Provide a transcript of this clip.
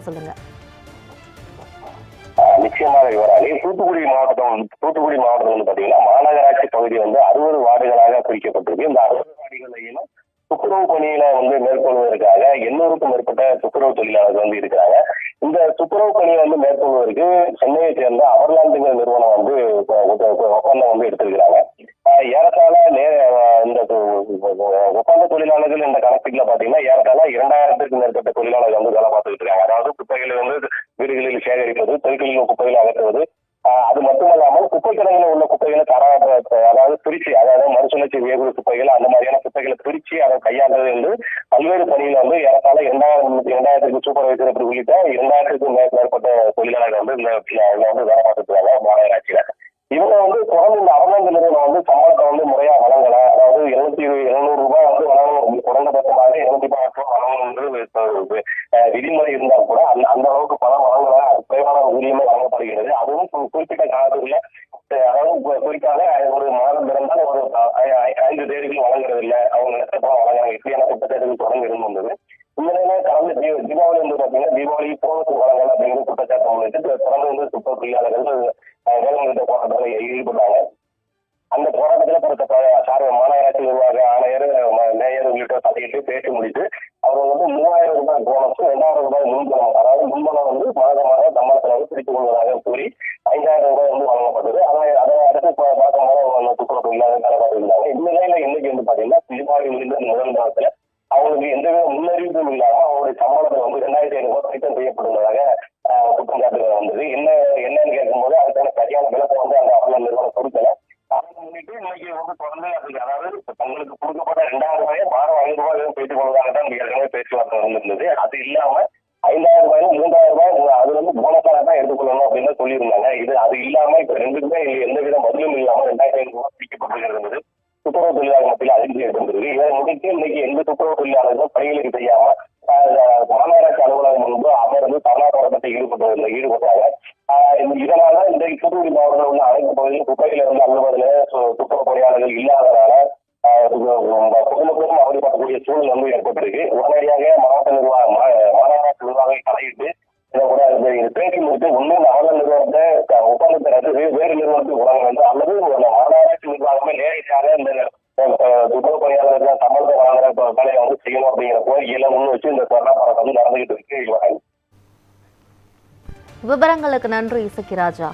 சொல்லுங்க. நிச்சயமாக யுவராணி தூத்துக்குடி மாவட்டம் தூத்துக்குடி மாவட்டம் வந்து பாத்தீங்கன்னா மாநகராட்சி பகுதி வந்து அறுபது வார்டுகளாக பிரிக்கப்பட்டிருக்கு. இந்த அறுபது வார்டுகளையும் துப்புரவு பணியில வந்து மேற்கொள்வதற்காக எண்ணூறுக்கும் மேற்பட்ட துப்புரவு தொழிலாளர்கள் வந்து இருக்கிறாங்க. இந்த துப்புரவு பணியை வந்து மேற்கொள்வதற்கு சென்னையை சேர்ந்த அவர்லாந்துங்கிற நிறுவனம் வந்து ஒப்பந்தம் வந்து எடுத்திருக்கிறாங்க. ஏறத்தாழ நே- இந்த து- ஒப்பந்த தொழிலாளர்கள் இந்த கணக்குல பாத்தீங்கன்னா ஏறத்தாழ இரண்டாயிரத்துக்கு மேற்பட்ட தொழிலாளர்கள் வந்து வேலை பார்த்துக்கிட்டு இருக்காங்க. அதாவது குப்பைகளை வந்து வீடுகளில் சேகரிப்பது தெருக்களில் குப்பைகளை அகற்றுவது அது மட்டுமல்லாமல் குப்பை கிடங்குல உள்ள குப்பைகளை தர அதாவது பிரிச்சு அதாவது மறுசுழற்சி வேறு குப்பைகள் அந்த மாதிரியான குப்பைகளை பிரிச்சு அதை கையாளுறது என்று பல்வேறு பணியில் வந்து ஏறத்தாழ இரண்டாயிரம் இரண்டாயிரத்துக்கு சூப்பர்வைசர் அப்படி உள்ளிட்ட இரண்டாயிரத்துக்கும் மேற்பட்ட தொழிலாளர்கள் வந்து இந்த இதுல வந்து வேலை பார்த்துருக்காங்க இருக்காங்க மாநகராட்சியில. இவங்க வந்து தொடர்ந்து இந்த அவலங்க நிறுவனம் வந்து சம்பளத்தை வந்து முறையா வழங்கல. அதாவது எழுநூத்தி எழுநூறு ரூபாய் வந்து வழங்கணும் குறைந்தபட்சமாக எழுநூத்தி பத்து ரூபாய் வழங்கணும்னு விதிமுறை இருந்தால் கூட அந்த அந்த அளவுக்கு பணம் வழங்கல குறைவான உரிமை வழங்கப்படுகிறது. அதுவும் குறிப்பிட்ட காலத்துல அதாவது குறிப்பாக ஒரு மாதம் பிறந்தால் ஒரு ஐந்து தேதிகள் வழங்குறது இல்லை அவங்க நினைச்ச பணம் வழங்குறாங்க. இப்படியான குற்றச்சாட்டுகள் தொடர்ந்து இருந்து வந்தது இந்த நிலையில கடந்த தீ- தீபாவளி வந்து பாத்தீங்கன்னா தீபாவளி போனஸ் வழங்கல அப்படிங்கிற குற்றச்சாட்டு முன்னிட்டு தொடர்ந்து வந்து சுத்த தொழிலாளர்கள் வேலை நிறுத்த போராட்டத்தில் ஈடுபட்டாங்க. அந்த போராட்டம் பொறுத்த சார்பு சார் மாநகராட்சி நிர்வாக ஆணையர் மேயர் உள்ளிட்ட தலையிட்டு பேசி முடித்து அவர்கள் வந்து மூவாயிரம் ரூபாய் போனஸும் ரெண்டாயிரம் ரூபாய் முன்பணம் அதாவது முன்பணம் வந்து மாத மாதம் சம்பளத்தில் வந்து பிரித்துக் கொள்வதாக கூறி ஐந்தாயிரம் ரூபாய் வந்து வழங்கப்பட்டது. அதை அதை அடுத்து ப- பார்க்கும்போது துப்புரவு இல்லாத வேலைப்பாடு இருந்தாங்க. இந்த நிலையில இன்னைக்கு வந்து பாத்தீங்கன்னா தீபாவளி முடிந்த முதல் மாதத்துல அவங்களுக்கு எந்தவித முன்னறிவிப்பும் இல்லாம அவங்களுடைய சம்பளத்தில் வந்து ரெண்டாயிரத்தி ஐநூறு ரூபாய் திட்டம் செய்யப்படுவதாக குற்றம் சாட்டுகள் வந்தது. என்ன என்னன்னு கேட்க அதுக்கான சரியான விளக்கம் வந்து அந்த அவல நிறுவனம் கொடுக்கல அதை முன்னிட்டு வந்து தொடர்ந்து அதுக்கு அதாவது இப்ப தங்களுக்கு கொடுக்கப்பட்ட ரெண்டாயிரம் ரூபாயும் வாரம் ஐந்து ரூபாயும் பேசிக் கொள்வதாக தான் ஏற்கனவே பேச்சுவார்த்தை வந்திருந்தது அது இல்லாம ஐந்தாயிரம் ரூபாயும் மூன்றாயிரம் ரூபாய் அது வந்து போனஸாக தான் எடுத்துக்கொள்ளணும் அப்படின்னு சொல்லியிருந்தாங்க. இது அது இல்லாம இப்ப ரெண்டுக்குமே எந்த வித பதிலும் இல்லாம ரெண்டாயிரத்தி ஐநூறு ரூபாய் பிடிக்கப்பட்டிருக்கிறது துப்புரவு தொழிலாளர் மத்தியில் அதிர்ச்சி இருந்தது இதை முடித்து இன்னைக்கு எந்த துப்புரவு தொழிலாளர்களும் பணிகளுக்கு செய்யாம மாநகராட்சி அலுவலகம் முன்பு அமர்ந்து தவணா போராட்டத்தை ஈடுபட்டு ஈடுபட்டாங்க. இதனால இந்த தூத்துக்குடி மாவட்டத்தில் உள்ள அனைத்து பகுதியிலும் குப்பையில வந்து அலுவலகத்துல துப்புரவு பணியாளர்கள் இல்லாதனால ஆஹ், பொதுமக்களும் அவதிப்படக்கூடிய சூழல் வந்து ஏற்பட்டிருக்கு. உடனடியாக மாவட்ட நிர்வாகம் மாநகராட்சி நிர்வாகம் தலையிட்டு இதை கூட பேசி முடித்து உண்மையில் இந்த அவல நிறுவனத்தை ஒப்பந்தத்தை ரத்து செய்து வேறு நிறுவனத்துக்கு வழங்க வேண்டும். அல்லது மாநகராட்சி நிர்வாகமே நேரடியாக இந்த அஹ், துப்புரவு பணியாளர்கள் சம்பளத்தை வாங்குற வேலையை வந்து செய்யணும் அப்படிங்கிற கோரிக்கையில முன் வச்சு இந்த கொரோனா பரவல் வந்து நடந்துகிட்டு இருக்கு. விவரங்களுக்கு நன்றி இசக்கிராஜா